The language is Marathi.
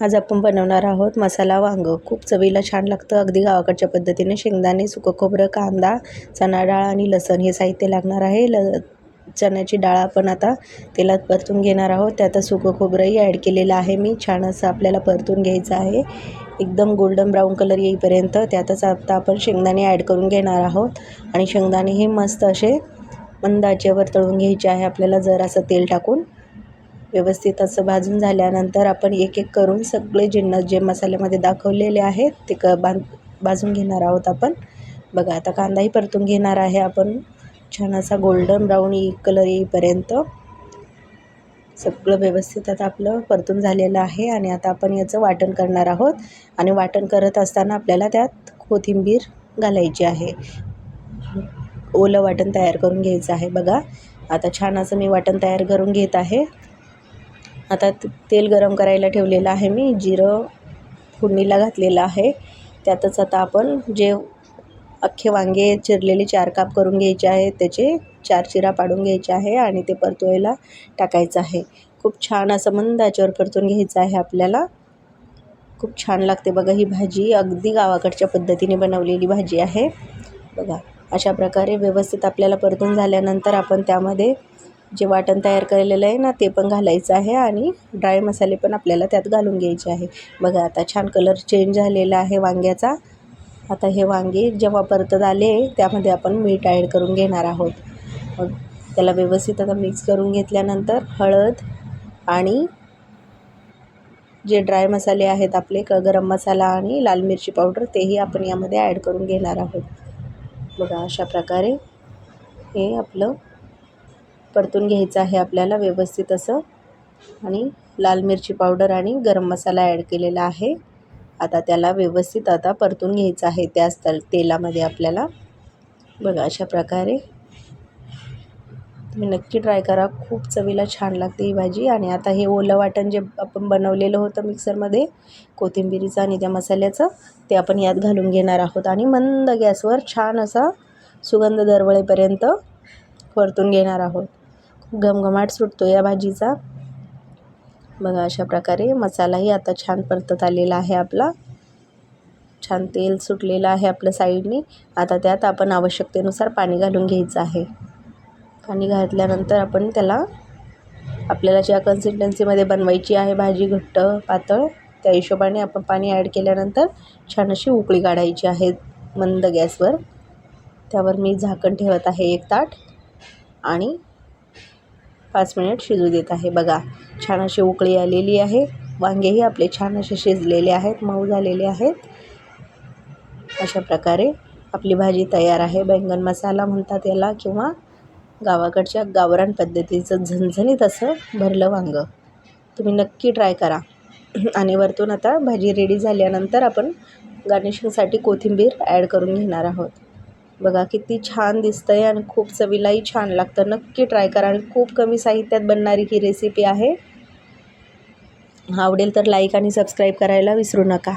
आज आपण बनवणार आहोत मसाला वांगं. खूप चवीला छान लागतं. अगदी गावाकडच्या पद्धतीने शेंगदाणे सुकं खोबरं कांदा चणा डाळ आणि लसण हे साहित्य लागणार आहे. ल चण्याची डाळ आपण आता तेलात परतून घेणार आहोत. त्यात सुकं खोबरंही ॲड केलेलं आहे. मी छान असं आपल्याला परतून घ्यायचं आहे. एकदम गोल्डन ब्राऊन कलर येईपर्यंत त्यातच आता आपण शेंगदाणे ॲड करून घेणार आहोत. आणि शेंगदाणे हे मस्त असे मंद आचेवर तळून घ्यायचे आहे. आपल्याला जरासं तेल टाकून व्यवस्थित असं भाजून झाल्यानंतर आपण एक एक करून सगळे जिन्नस जे मसाल्यामध्ये दाखवलेले आहेत ते क बांध भाजून घेणार आहोत आपण. बघा आता कांदाही परतून घेणार आहे आपण. छान असा गोल्डन ब्राऊन येई कलर येईपर्यंत. सगळं व्यवस्थित आता आपलं परतून झालेलं आहे आणि आता आपण याचं वाटण करणार आहोत. आणि वाटण करत असताना आपल्याला त्यात कोथिंबीर घालायची आहे. ओलं वाटण तयार करून घ्यायचं आहे बघा. आता छान असं मी वाटण तयार करून घेत आहे. आता तेल गरम करायला ठेवलेलं आहे मी जिरं फोडणीला घातलेलं आहे. त्यातच आता आपण जे अख्खे वांगे चिरलेले चार काप करून घ्यायचे आहे त्याचे चार चिरा पाडून घ्यायचे आहे आणि ते परतवायला टाकायचं आहे. खूप छान असं मंद आचेवर परतून घ्यायचं आहे आपल्याला. खूप छान लागते बघा ही भाजी अगदी गावाकडच्या पद्धतीने बनवलेली भाजी आहे. बघा अशा प्रकारे व्यवस्थित आपल्याला परतून झाल्यानंतर आपण त्यामध्ये जे वाटण तयार केलेलं आहे ना ते पण घालायचं आहे आणि ड्राय मसाले पण आपल्याला त्यात घालून घ्यायचे आहे. बघा आता छान कलर चेंज झालेला आहे वांग्याचा. आता हे वांगे जेव्हा परतत आले त्यामध्ये आपण मीठ ॲड करून घेणार आहोत. मग त्याला व्यवस्थित आता मिक्स करून घेतल्यानंतर हळद आणि जे ड्राय मसाले आहेत आपले क गरम मसाला आणि लाल मिरची पावडर तेही आपण यामध्ये ॲड करून घेणार आहोत. बघा अशा प्रकारे हे आपलं परतून घ्यायचं आहे आपल्याला व्यवस्थित असं. आणि लाल मिरची पावडर आणि गरम मसाला ॲड केलेला आहे. आता त्याला व्यवस्थित आता परतून घ्यायचं आहे त्याच तल तेलामध्ये आपल्याला. बघा अशा प्रकारे. तुम्ही नक्की ट्राय करा. खूप चवीला छान लागते ही भाजी. आणि आता हे ओलं वाटण जे आपण बनवलेलं होतं मिक्सरमध्ये कोथिंबिरीचं आणि त्या मसाल्याचं ते आपण यात घालून घेणार आहोत. आणि मंद गॅसवर छान असा सुगंध दरवळेपर्यंत परतून घेणार आहोत. घमघमाट सुटतो या भाजीचा. बघा अशा प्रकारे मसालाही आता छान परतत आलेला आहे आपला. छान तेल सुटलेलं आहे आपल्या साईडने. आता त्यात आपण आवश्यकतेनुसार पाणी घालून घ्यायचं आहे. पाणी घातल्यानंतर आपण त्याला आपल्याला ज्या कन्सिस्टन्सीमध्ये बनवायची आहे भाजी घट्ट पातळ त्या हिशोबाने आपण पाणी ॲड केल्यानंतर छान अशी उकळी काढायची आहे मंद गॅसवर. त्यावर मी झाकण ठेवत आहे एक ताट आणि पाच मिनिट शिजू देत आहे. बघा छान अशी उकळी आलेली आहे. वांगेही आपले छान असे शिजलेले आहेत मऊ झालेले आहेत. अशा प्रकारे आपली भाजी तयार आहे. बैंगन मसाला म्हणतात याला किंवा गावाकडच्या गावरान पद्धतीचं झणझणीत असं भरलं वांगं. तुम्ही नक्की ट्राय करा. आणि वरतून आता भाजी रेडी झाल्यानंतर आपण गार्निशिंगसाठी कोथिंबीर ॲड करून घेणार आहोत. बघा किती छान दिसतं आहे आणि खूप चवीलाही छान लागतं. नक्की ट्राय करा आणि खूप कमी साहित्यात बनणारी ही रेसिपी आहे. आवडेल तर लाईक आणि सबस्क्राईब करायला विसरू नका.